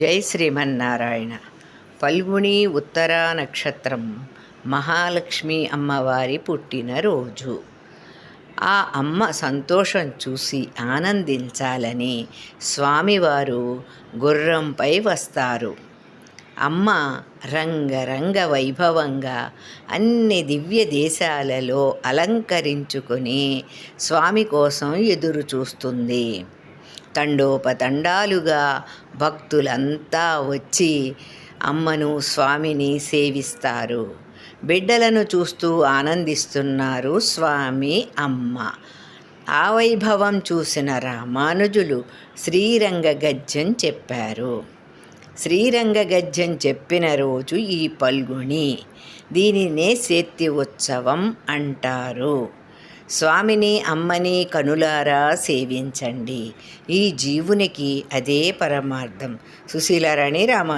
జై శ్రీమన్నారాయణ. ఫల్గుణి ఉత్తర నక్షత్రం మహాలక్ష్మి అమ్మవారి పుట్టినరోజు ఆ అమ్మ సంతోషం చూసి ఆనందించాలని స్వామివారు గుర్రంపై వస్తారు. అమ్మ రంగరంగ వైభవంగా అన్ని దివ్య దేశాలలో అలంకరించుకొని స్వామి కోసం ఎదురు చూస్తుంది తండోపతండాలుగా భక్తులంతా వచ్చి అమ్మను స్వామిని సేవిస్తారు. బిడ్డలను చూస్తూ ఆనందిస్తున్నారు స్వామి అమ్మ. ఆ వైభవం చూసిన రామానుజులు శ్రీరంగ గద్యం చెప్పారు. శ్రీరంగ గద్యం చెప్పిన రోజు ఈ పల్గుణి దీనినే సేత్తి ఉత్సవం అంటారు. స్వామిని అమ్మని కనులారా సేవించండి. ఈ జీవునికి అదే పరమార్థం. సుశీలారాణి రామ